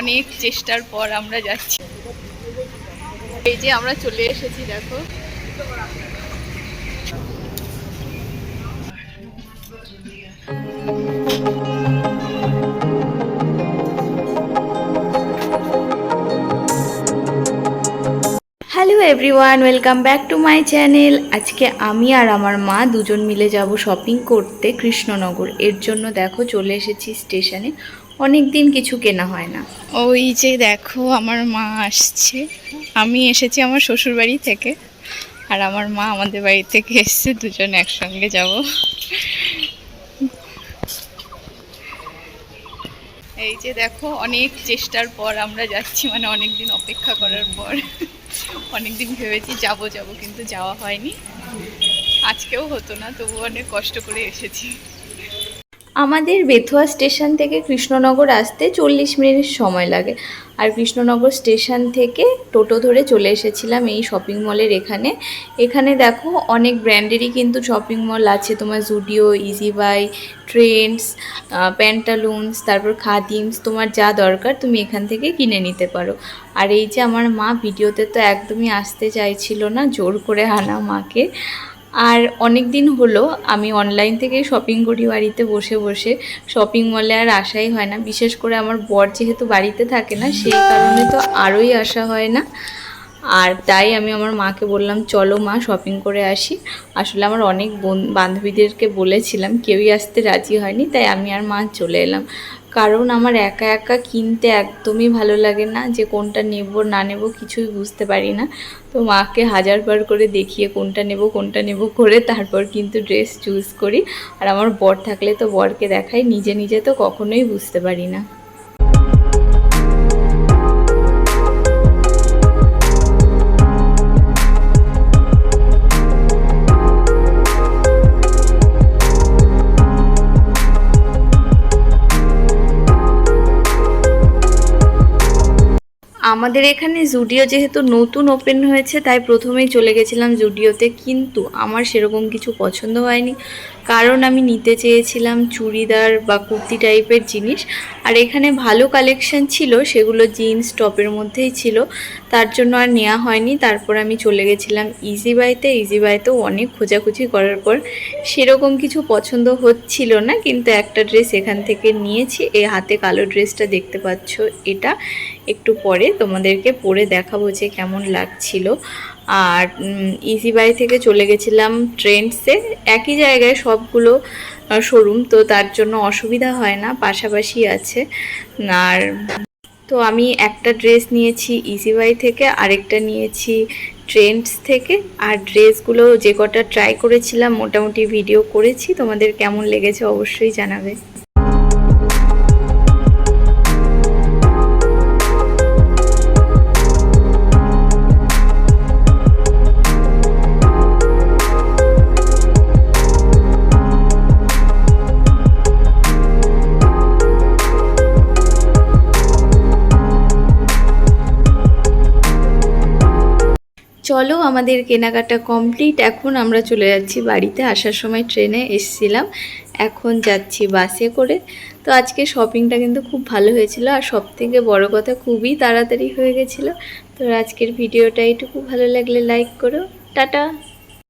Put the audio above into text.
অনেক চেষ্টার পর আমরা যাচ্ছি। এই যে আমরা চলে এসেছি, দেখো। Hello everyone welcome back to my channel আজকে আমি আর আমার মা দুজন মিলে যাব শপিং করতে কৃষ্ণনগর। এর জন্য দেখো চলে এসেছি স্টেশনে অনেক দিন কিছু কেনা হয় না। ওই যে দেখো, আমার মা আসছে। আমি এসেছি আমার শ্বশুর বাড়ি থেকে, আর আমার মা আমাদের বাড়ি থেকে এসছে, দুজন একসঙ্গে যাব। এই যে দেখো, অনেক চেষ্টার পর আমরা যাচ্ছি মানে অনেক দিন অপেক্ষা করার পর। অনেক দিন ভেবেছি যাব যাব, কিন্তু যাওয়া হয়নি। আজকেও হতো না তবু অনেক কষ্ট করে এসেছি। আমাদের বেথুয়া স্টেশন থেকে কৃষ্ণনগর আসতে চল্লিশ মিনিট সময় লাগে। আর কৃষ্ণনগর স্টেশন থেকে টোটো ধরে চলে এসেছিলাম এই শপিং মলের এখানে। এখানে দেখো অনেক ব্র্যান্ডেরই কিন্তু শপিং মল আছে। তোমার Zudio easy buy Trends Pantaloons তারপর খাদিমস তোমার যা দরকার তুমি এখান থেকে কিনে নিতে পারো। আর এই যে আমার মা ভিডিওতে তো একদমই আসতে চাইছিল না, জোর করে আনা মাকে। আর অনেক দিন হলো আমি অনলাইন থেকে শপিং করি বাড়িতে বসে বসে। শপিং মলে আর আসাই হয় না। বিশেষ করে আমার বর যেহেতু বাড়িতে থাকে না, সেই কারণে তো আরোই আসা হয় না। আর তাই আমি আমার মাকে বললাম, চলো মা শপিং করে আসি। আসলে আমার অনেক বোন- বান্ধবীদেরকে বলেছিলাম, কেউই আসতে রাজি হয়নি, তাই আমি আর মা চলে এলাম। কারণ আমার একা একা কিনতে একদমই ভালো লাগে না, যে কোনটা নেব, না নেব কিছুই বুঝতে পারি না। তো মাকে হাজারবার করে দেখিয়ে কোনটা নেব কোনটা নেব করে তারপর কিন্তু ড্রেস চুজ করি। আর আমার বর থাকলে তো বরকে দেখাই, নিজে নিজে তো কখনোই বুঝতে পারি না। আমাদের এখানে জুডিও যেহেতু নতুন ওপেন হয়েছে, তাই প্রথমেই চলে গেছিলাম জুডিওতে, কিন্তু আমার সেরকম কিছু পছন্দ হয়নি। কারণ আমি নিতে চেয়েছিলাম চুড়িদার বা কুর্তি টাইপের জিনিস। আর এখানে ভালো কালেকশন ছিল, সেগুলো জিন্স টপের মধ্যেই ছিল। তার জন্য আর নেওয়া হয়নি। তারপর আমি চলে গেছিলাম ইজি বাইতে ইজি বাইতেও অনেক খোঁজাখুঁজি করার পর সেরকম কিছু পছন্দ হচ্ছিল না, কিন্তু একটা ড্রেস এখান থেকে নিয়েছি। এই হাতে কালো ড্রেসটা দেখতে পাচ্ছ, এটা। একটু পরে তোমাদেরকে পরে দেখাবো যে কেমন লাগছিল। আর ইজি বাই থেকে চলে গেছিলাম ট্রেন্ডসে একই জায়গায় সবগুলো শোরুম, তো তার জন্য অসুবিধা হয় না, পাশাপাশি আছে। আর, তো আমি একটা ড্রেস নিয়েছি ইজি বাই থেকে, আরেকটা নিয়েছি ট্রেন্ডস থেকে। আর ড্রেসগুলো যে কটা ট্রাই করেছিলাম, মোটামুটি ভিডিও করেছি। তোমাদের কেমন লেগেছে অবশ্যই জানাবে। চলো, আমাদের কেনাকাটা কমপ্লিট এখন আমরা চলে যাচ্ছি বাড়িতে। আসার সময় ট্রেনে এসছিলাম। এখন যাচ্ছি বাসে করে। তো আজকে শপিংটা কিন্তু খুব ভালো হয়েছিল। আর সব থেকে বড় কথা, খুবই তাড়াতাড়ি হয়ে গেছিল। তো আজকের ভিডিওটা একটু খুব ভালো লাগলে লাইক করো। টাটা!